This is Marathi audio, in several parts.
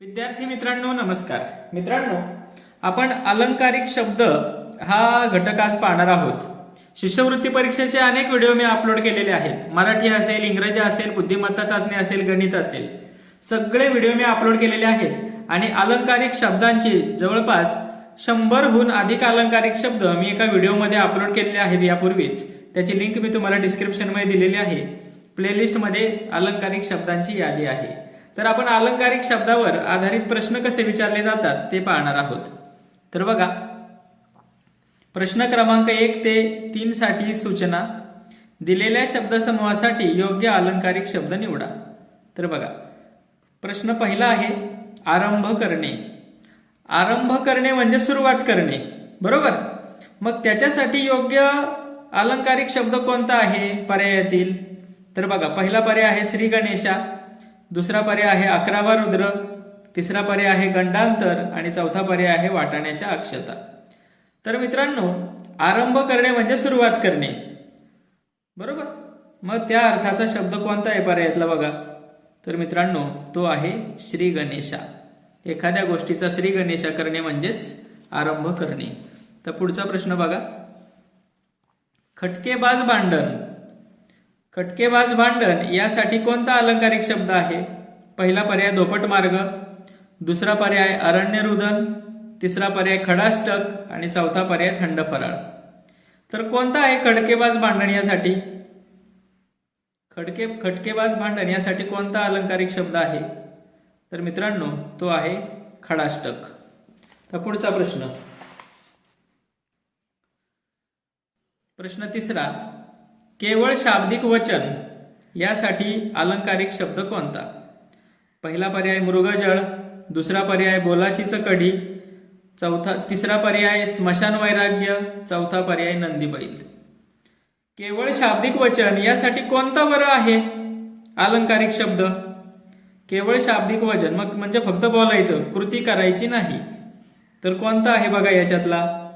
विद्यार्थी मित्रांनो नमस्कार. मित्रांनो आपण अलंकारिक शब्द हा घटक आज पाहणार आहोत. शिष्यवृत्ती परीक्षेचे अनेक व्हिडिओ मी अपलोड केलेले आहेत. मराठी असेल इंग्रजी असेल बुद्धिमत्ता चाचणी असेल गणित असेल. सगळे व्हिडिओ मी अपलोड केलेले आहेत आणि अलंकारिक शब्दांची जवळपास शंभरहून अधिक अलंकारिक शब्द मी एका व्हिडिओमध्ये अपलोड केलेले आहेत यापूर्वीच. त्याची लिंक मी तुम्हाला डिस्क्रिप्शनमध्ये दिलेली आहे. प्लेलिस्टमध्ये अलंकारिक शब्दांची यादी आहे. तर आपण अलंकारिक शब्दावर आधारित प्रश्न कसे विचारले जातात ते पाहणार आहोत. तर बघा प्रश्न क्रमांक एक ते तीन साठी सूचना दिलेल्या शब्दसमूहासाठी योग्य अलंकारिक शब्द निवडा. तर बघा प्रश्न पहिला आहे आरंभ करणे. आरंभ करणे म्हणजे सुरुवात करणे बरोबर? मग त्याच्यासाठी योग्य अलंकारिक शब्द कोणता आहे? पर्यायातील. तर बघा पहिला पर्याय आहे श्री गणेशा. दुसरा पर्याय आहे अकरावा रुद्र. तिसरा पर्याय आहे गंडांतर आणि चौथा पर्याय आहे वाटाण्याच्या अक्षता. तर मित्रांनो आरंभ करणे म्हणजे सुरुवात करणे. बरोबर? मग त्या अर्थाचा शब्द कोणता आहे पर्यायातला बघा. तर मित्रांनो तो आहे श्री गणेशा. एखाद्या गोष्टीचा श्री गणेशा करणे म्हणजेच आरंभ करणे. तर पुढचा प्रश्न बघा. खटकेबाज भांडण. खटकेबाज भांडण यासाठी कोणता अलंकारिक शब्द आहे? पहिला पर्याय दोपट मार्ग दुसरा पर्याय अरण्यरुदन तिसरा पर्याय खडाष्टक आणि चौथा पर्याय थंड फराळ तर कोणता आहे खडकेबाज भांडण यासाठी? खडके खटकेबाज भांडण यासाठी कोणता अलंकारिक शब्द आहे? तर मित्रांनो तो आहे खडाष्टक. तर पुढचा प्रश्न. प्रश्न तिसरा केवळ शाब्दिक वचन यासाठी अलंकारिक शब्द कोणता? पहिला पर्याय मृगजळ दुसरा पर्याय बोलाचीच कढी चौथा तिसरा पर्याय स्मशान वैराग्य चौथा पर्याय नंदीबैल. केवळ शाब्दिक वचन यासाठी कोणता बरं आहे? अलंकारिक शब्द. केवळ शाब्दिक वचन मग म्हणजे फक्त बोलायचं कृती करायची नाही. तर कोणता आहे बघा याच्यातला?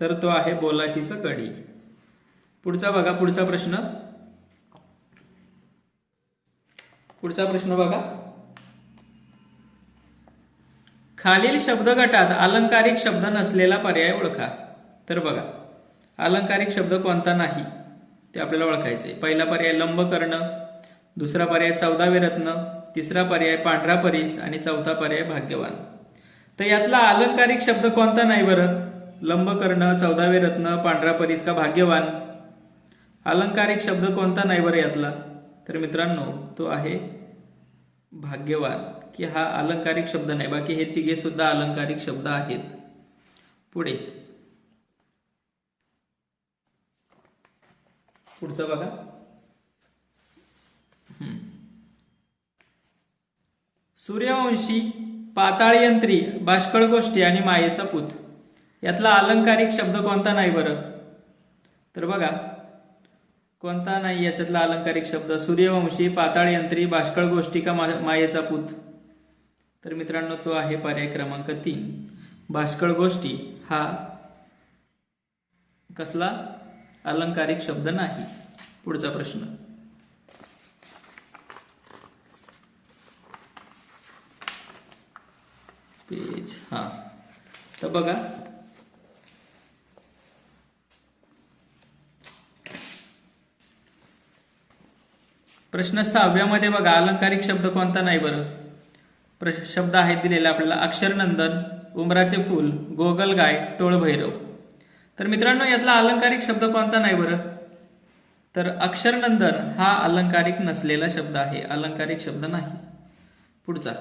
तर तो आहे बोलाचीच कढी. पुढचा बघा पुढचा प्रश्न. पुढचा प्रश्न बघा. खालील शब्द गटात अलंकारिक शब्द नसलेला पर्याय ओळखा. तर बघा अलंकारिक शब्द कोणता नाही ते आपल्याला ओळखायचे पहिला पर्याय लंब करणं दुसरा पर्याय चौदावे रत्न तिसरा पर्याय पांढरा परीस आणि चौथा पर्याय भाग्यवान. तर यातला अलंकारिक शब्द कोणता नाही बरं? लंब करणं चौदावे रत्न पांढरा परीस का भाग्यवान? अलंकारिक शब्द कोणता नाही बरं यातला? तर मित्रांनो तो आहे भाग्यवान की हा अलंकारिक शब्द नाही. बाकी हे तिघे सुद्धा अलंकारिक शब्द आहेत. पुढे. पुढचं बघा. सूर्यवंशी पाताळयंत्री बाष्कळ गोष्टी आणि मायेचा पूत. यातला अलंकारिक शब्द कोणता नाही बरं? तर बघा. कोणता नाही याच्यातला अलंकारिक शब्द? सूर्यवंशी पाताळयंत्री भाष्कळ गोष्टी का मा- मायेचा पूत? तर मित्रांनो तो आहे पर्याय क्रमांक तीन. भाष्कळ गोष्टी हा कसला? अलंकारिक शब्द नाही. पुढचा प्रश्न. पेज हा. तर बघा प्रश्न सहाव्यामध्ये बघा अलंकारिक शब्द कोणता नाही बरं? प्र शब्द आहेत दिलेला आपल्याला. अक्षरनंदन उमराचे फूल गोगल गाय टोळभैरव. तर मित्रांनो यातला अलंकारिक शब्द कोणता नाही बरं? तर अक्षरनंदन हा अलंकारिक नसलेला शब्द आहे. अलंकारिक शब्द नाही. पुढचा.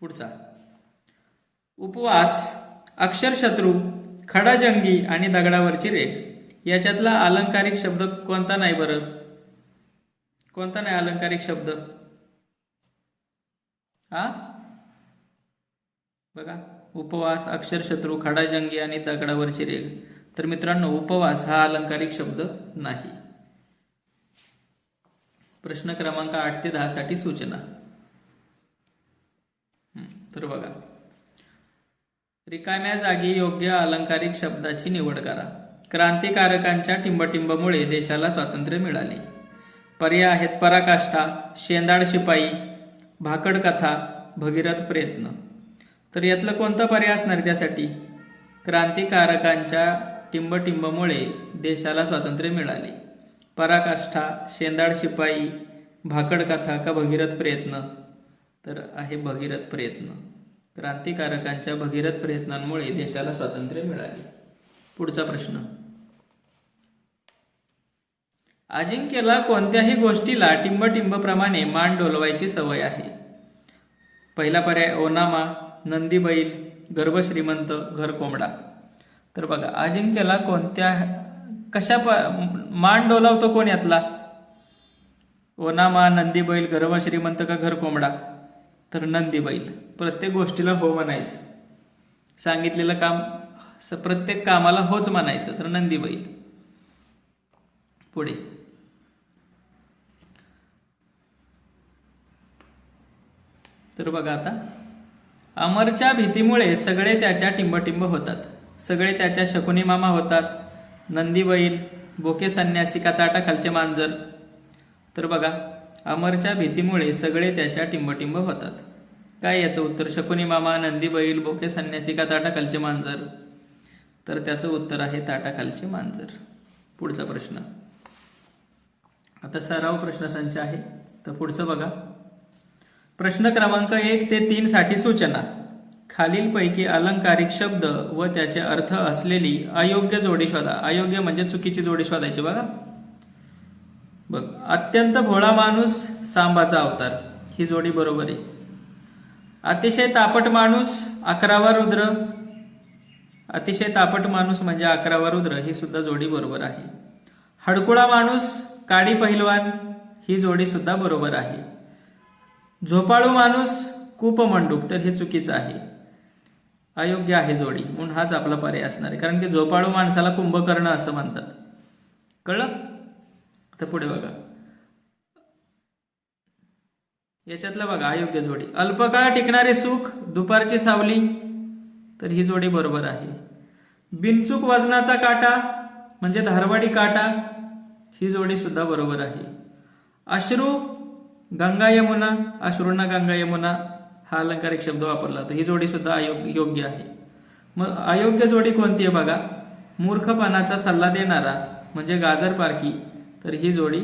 पुढचा. उपवास अक्षरशत्रू खडाजंगी आणि दगडावरची रेख. याच्यातला अलंकारिक शब्द कोणता नाही बरं? कोणता नाही अलंकारिक शब्द? हा? बघा उपवास अक्षरशत्रू खडाजंगी आणि दगडावरची रेग तर मित्रांनो उपवास हा अलंकारिक शब्द नाही. प्रश्न क्रमांक आठ ते दहा साठी सूचना तर बघा. रिकाम्या जागी योग्य अलंकारिक शब्दाची निवड करा. क्रांतिकारकांच्या टिंबटिंबमुळे देशाला स्वातंत्र्य मिळाले. पर्याय आहेत पराकाष्ठा शेंदाड शिपाई भाकड कथा भगीरथ प्रयत्न. तर यातलं कोणता पर्याय असणार त्यासाठी? क्रांतिकारकांच्या टिंबटिंबमुळे देशाला स्वातंत्र्य मिळाले. पराकाष्ठा शेंदाड शिपाई भाकड कथा का भगीरथ प्रयत्न? तर आहे भगीरथ प्रयत्न. क्रांतिकारकांच्या भगीरथ प्रयत्नांमुळे देशाला स्वातंत्र्य मिळाले. पुढचा प्रश्न. अजिंक्यला कोणत्याही गोष्टीला टिंबटिंबप्रमाणे मान डोलवायची सवय आहे. पहिला पर्याय ओनामा नंदी बैल गर्भ श्रीमंत घर कोंबडा. तर बघा अजिंक्यला कोणत्या कशा प मान डोलावतो कोण यातला? ओनामा नंदी बैल गर्भ श्रीमंत का घर कोंबडा? तर नंदी बैल प्रत्येक गोष्टीला हो म्हणायचं. सांगितलेलं काम स- प्रत्येक कामाला होच म्हणायचं तर नंदी बैल पुढे. तर बघा आता. अमरच्या भीतीमुळे सगळे त्याच्या टिंबटिंब होतात. सगळे त्याच्या शकुनी मामा होतात. नंदी बैल बोके संन्यासी का ताटाखालचे मांजर. तर बघा. अमरच्या भीतीमुळे सगळे त्याच्या टिंबटिंब होतात. काय याचं उत्तर? शकुनी मामा नंदी बैल बोके संन्यासी का ताटाखालचे मांजर? तर त्याचं उत्तर आहे ताटाखालचे मांजर. पुढचा प्रश्न. आता सराव प्रश्नसंच आहे तर पुढचं बघा. प्रश्न क्रमांक एक ते तीन साठी सूचना. खालीलपैकी अलंकारिक शब्द व त्याचे अर्थ असलेली अयोग्य जोडी शोधा. अयोग्य म्हणजे चुकीची जोडी शोधायची बघा. बघ अत्यंत भोळा माणूस सांबाचा अवतार. ही जोडी बरोबर आहे. अतिशय तापट माणूस अकरावा रुद्र. अतिशय तापट माणूस म्हणजे अकरावा रुद्र ही सुद्धा जोडी बरोबर आहे. हडकुळा माणूस काडी पहिलवान ही जोडी सुद्धा बरोबर आहे. झोपाळू माणूस कूप मंडूक तर हे चुकीचं आहे. अयोग्य आहे जोडी म्हणून हाच आपला पर्याय असणार आहे. कारण की झोपाळू माणसाला कुंभकर्ण असं म्हणतात. कळलं? तर पुढे बघा. याच्यातलं बघा अयोग्य जोडी. अल्पकाळ टिकणारे सुख दुपारची सावली तर ही जोडी बरोबर आहे. बिनचूक वजनाचा काटा म्हणजे धारवाडी काटा ही जोडी सुद्धा बरोबर आहे. अश्रू गंगा यमुना अश्रूंना गंगा यमुना हा अलंकारिक शब्द वापरला तर ही जोडी सुद्धा अयोग्य योग्य आहे. मग अयोग्य जोडी कोणती आहे बघा? मूर्खपणाचा सल्ला देणारा म्हणजे गाजर पारखी. तर ही जोडी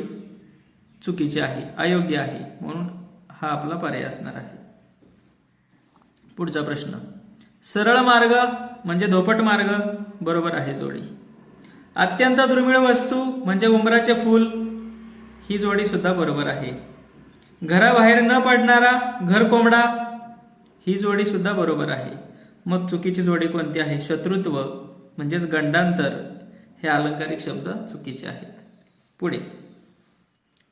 चुकीची आहे अयोग्य आहे म्हणून हा आपला पर्याय असणार आहे. पुढचा प्रश्न. सरळ मार्ग म्हणजे धोपट मार्ग बरोबर आहे जोडी. अत्यंत दुर्मिळ वस्तू म्हणजे उंबराचे फूल ही जोडी सुद्धा बरोबर आहे. घराबाहेर न पडणारा घर कोंबडा ही जोडी सुद्धा बरोबर आहे. मग चुकीची जोडी कोणती आहे? शत्रुत्व म्हणजेच गंडांतर हे अलंकारिक शब्द चुकीचे आहेत. पुढे.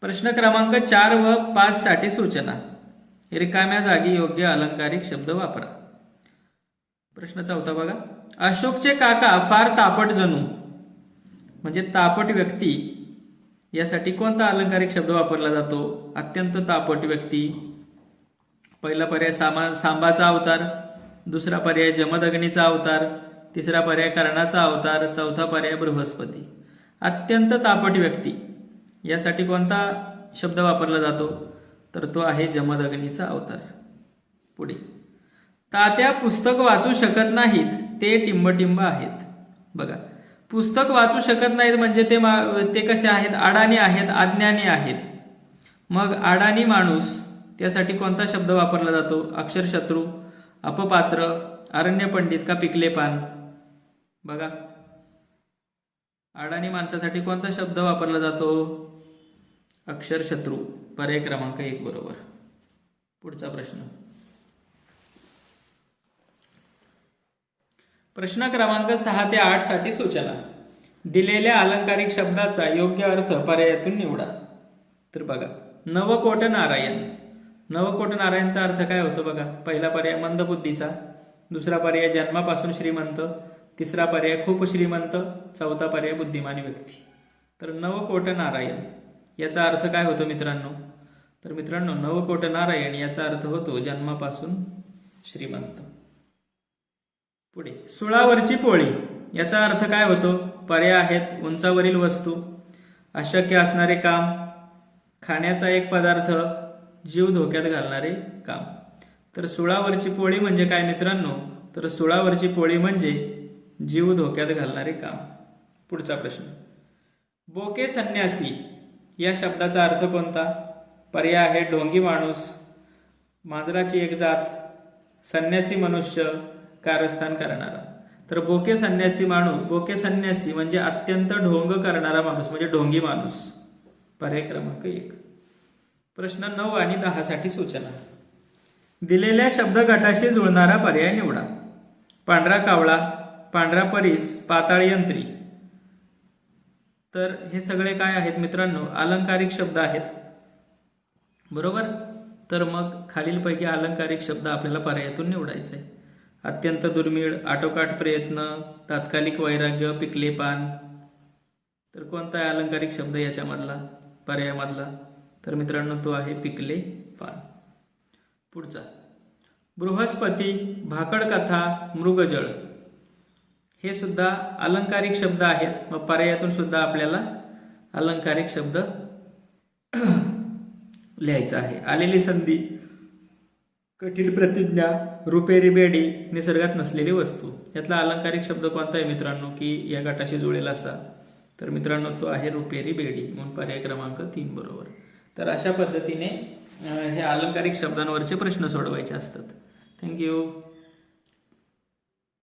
प्रश्न क्रमांक चार व पाच साठी सूचना. रिकाम्या जागी योग्य अलंकारिक शब्द वापरा. प्रश्न चौथा बघा. अशोकचे काका फार तापट जणू. म्हणजे तापट व्यक्ती. यासाठी कोणता अलंकारिक शब्द वापरला जातो? अत्यंत तापट व्यक्ती. पहिला पर्याय सामा सांबाचा अवतार. दुसरा पर्याय जमदग्नीचा अवतार. तिसरा पर्याय कर्णाचा अवतार. चौथा पर्याय बृहस्पती. अत्यंत तापट व्यक्ती. यासाठी कोणता शब्द वापरला जातो? तर तो आहे जमदग्नीचा अवतार. पुढे. तात्या पुस्तक वाचू शकत नाहीत ते टिंबटिंब आहेत. बघा. पुस्तक वाचू शकत नाहीत म्हणजे ते मा ते कसे आहेत? अडाणी आहेत अज्ञानी आहेत. मग अडाणी माणूस त्यासाठी कोणता शब्द वापरला जातो? अक्षरशत्रू अपपात्र अरण्य पंडित का पिकले पान बघा. अडाणी माणसासाठी कोणता शब्द वापरला जातो? अक्षरशत्रू पर्याय क्रमांक एक बरोबर. पुढचा प्रश्न. प्रश्न क्रमांक सहा ते आठसाठी सूचना. दिलेल्या अलंकारिक शब्दाचा योग्य अर्थ पर्यायातून निवडा. तर बघा नवकोट नारायण नवकोट नारायणचा अर्थ काय होतो बघा? पहिला पर्याय मंदबुद्धीचा दुसरा पर्याय जन्मापासून श्रीमंत तिसरा पर्याय खूप श्रीमंत चौथा पर्याय बुद्धिमान व्यक्ती. तर नवकोट नारायण याचा अर्थ काय होतो मित्रांनो? तर मित्रांनो नवकोट नारायण याचा अर्थ होतो जन्मापासून श्रीमंत. पुढे सुळावरची पोळी याचा अर्थ काय होतो? पर्याय आहेत उंचावरील वस्तू अशक्य असणारे काम खाण्याचा एक पदार्थ जीव धोक्यात घालणारे काम. तर सुळावरची पोळी म्हणजे काय मित्रांनो? तर सुळावरची पोळी म्हणजे जीव धोक्यात घालणारे काम. पुढचा प्रश्न. बोके संन्यासी या शब्दाचा अर्थ कोणता? पर्याय आहे ढोंगी माणूस मांजराची एक जात संन्यासी मनुष्य कारस्थान करणारा. तर बोके संन्यासी माणूस बोके संन्यासी म्हणजे अत्यंत ढोंग करणारा माणूस म्हणजे ढोंगी माणूस. पर्याय क्रमांक एक. प्रश्न नऊ आणि दहासाठी सूचना. दिलेल्या शब्द गटाशी जुळणारा पर्याय निवडा. पांढरा कावळा पांढरा परीस पाताळ यंत्री. तर हे सगळे काय आहेत मित्रांनो? अलंकारिक शब्द आहेत. बरोबर? तर मग खालीलपैकी अलंकारिक शब्द आपल्याला पर्यायातून निवडायचे आहे अत्यंत दुर्मिळ आटोकाट प्रयत्न तात्कालिक वैराग्य पिकले पान. तर कोणता आहे अलंकारिक शब्द याच्यामधला पर्यायामधला? तर मित्रांनो तो आहे पिकले पान. पुढचा. बृहस्पती भाकड कथा मृगजळ. हे सुद्धा अलंकारिक शब्द आहेत. मग पर्यायातून सुद्धा आपल्याला अलंकारिक शब्द लिहायचा आहे. आलेली संधी कठीण प्रतिज्ञा रुपेरी बेडी निसर्गात नसलेली वस्तू. यातला अलंकारिक शब्द कोणता आहे मित्रांनो? की या गटाशी जुळेल असा. तर मित्रांनो तो आहे रुपेरी बेडी म्हणून पर्याय क्रमांक तीन बरोबर. तर अशा पद्धतीने हे अलंकारिक शब्दांवरचे प्रश्न सोडवायचे असतात. थँक्यू